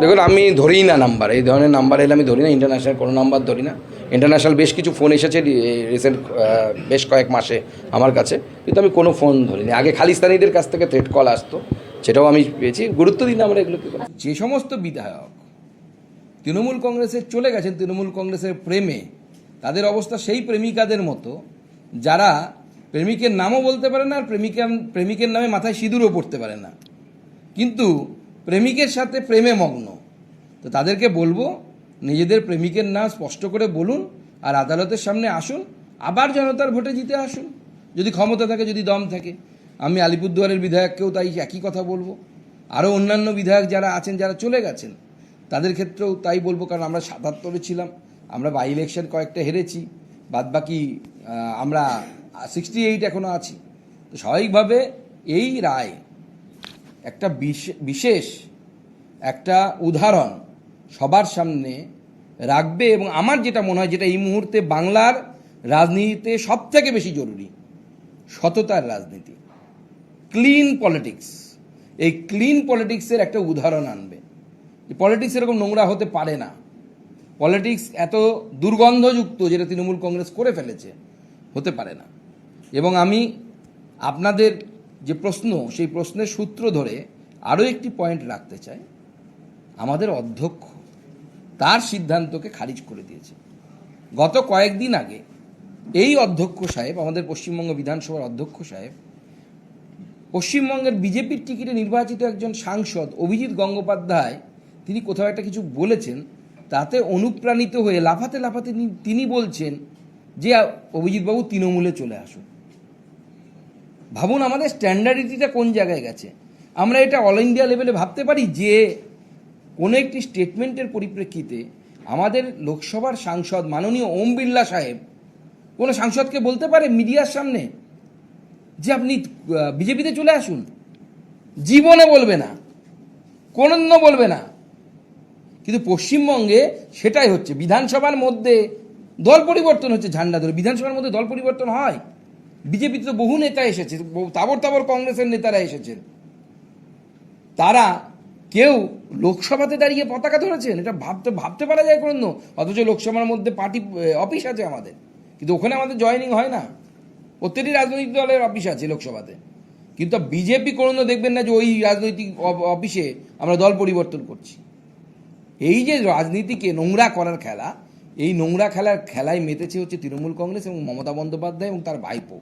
দেখুন, আমি ধরি না নাম্বার এই ধরনের নাম্বার এলে আমি ধরি না ইন্টারন্যাশনাল কোনো নাম্বার ধরি না। ইন্টারন্যাশনাল বেশ কিছু ফোন এসেছে রিসেন্ট বেশ কয়েক মাসে আমার কাছে, কিন্তু আমি কোনো ফোন ধরিনি। আগে খালিস্তানিদের কাছ থেকে থ্রেট কল আসতো, সেটাও আমি পেয়েছি। গুরুত্ব দিই না আমরা এগুলোকে। যে সমস্ত বিধায়ক তৃণমূল কংগ্রেসে চলে গেছেন, তৃণমূল কংগ্রেসের প্রেমে, তাদের অবস্থা সেই প্রেমিকাদের মতো, যারা প্রেমিকের নামও বলতে পারে না, আর প্রেমিকার, প্রেমিকের নামে মাথায় সিঁদুরও পড়তে পারে না। কিন্তু প্রেমিকের সাথে প্রেমে মগ্ন। তো তাদেরকে বলব, নিজেদের প্রেমিকের নাম স্পষ্ট করে বলুন আর আদালতের সামনে আসুন, আবার জনতার ভোটে জিতে আসুন। যদি ক্ষমতা থাকে, যদি দম থাকে। আমি আলিপুরদুয়ারের বিধায়ককেও তাই একই কথা বলব। আরও অন্যান্য বিধায়ক যারা আছেন, যারা চলে গেছেন, তাদের ক্ষেত্রেও তাই বলব, কারণ আমরা সাতাত্তরে ছিলাম, আমরা বাই ইলেকশন কয়েকটা হেরেছি বাদ বাকি আমরা সিক্সটি এইট এখনও আছি। তো স্বাভাবিকভাবে এই রায় একটা বিশ- বিশেষ একটা উদাহরণ সবার সামনে রাখবে এবং আমার যেটা মনে হয় যেটা এই মুহূর্তে বাংলার রাজনীতিতে সব থেকে বেশি জরুরি, সততার রাজনীতি। Clean politics. এই ক্লিন পলিটিক্সের একটা উদাহরণ আনবে। পলিটিক্স এরকম নোংরা হতে পারে না। পলিটিক্স এত দুর্গন্ধযুক্ত যেটা তৃণমূল কংগ্রেস করে ফেলেছে, হতে পারে না। এবং আমি আপনাদের যে প্রশ্ন, সেই প্রশ্নের সূত্র ধরে আরও একটি পয়েন্ট রাখতে চাই। আমাদের অধ্যক্ষ তার সিদ্ধান্তকে খারিজ করে দিয়েছে। গত কয়েকদিন আগে এই অধ্যক্ষ সাহেব, আমাদের পশ্চিমবঙ্গ বিধানসভার অধ্যক্ষ সাহেব, পশ্চিমবঙ্গের বিজেপির টিকিটে নির্বাচিত একজন সাংসদ অভিজিৎ গঙ্গোপাধ্যায়, তিনি কোথাও একটা কিছু বলেছেন, তাতে অনুপ্রাণিত হয়ে লাফাতে লাফাতে তিনি- বলছেন যে, অভিজিৎবাবু, তৃণমূলে চলে আসুন। ভাবুন আমাদের স্ট্যান্ডার্ডিটিটা কোন জায়গায় গেছে। আমরা এটা অল ইন্ডিয়া লেভেলে ভাবতে পারি যে, কোনো একটি স্টেটমেন্টের পরিপ্রেক্ষিতে আমাদের লোকসভার সাংসদ মাননীয় ওম বিড়লা সাহেব কোনো সাংসদকে বলতে পারে মিডিয়ার সামনে যে আপনি বিজেপিতে চলে আসুন। জীবনে বলবে না কোনো বলবে না। কিন্তু পশ্চিমবঙ্গে সেটাই হচ্ছে, বিধানসভার মধ্যে দল পরিবর্তন হচ্ছে ঝান্ডা ধরে। বিধানসভার মধ্যে দল পরিবর্তন হয়। বিজেপিতে তো বহু নেতা এসেছে তাবর তাবর কংগ্রেসের নেতারা এসেছেন। তারা কেউ লোকসভাতে দাঁড়িয়ে পতাকা ধরেছেন? এটা ভাবতে ভাবতে পারা যায় কোনো অথচ লোকসভার মধ্যে পার্টি অফিস আছে আমাদের। কিন্তু ওখানে আমাদের জয়েনিং হয় না। প্রত্যেকটি রাজনৈতিক দলের অফিস আছে লোকসভাতে। কিন্তু বিজেপি কোনো দেখবেন না যে ওই রাজনৈতিক অফিসে আমরা দল পরিবর্তন করছি। এই যে রাজনীতিকে নোংরা করার খেলা, এই নোংরা খেলার খেলায় মেতেছে হচ্ছে তৃণমূল কংগ্রেস এবং মমতা বন্দ্যোপাধ্যায় এবং তার ভাইপো।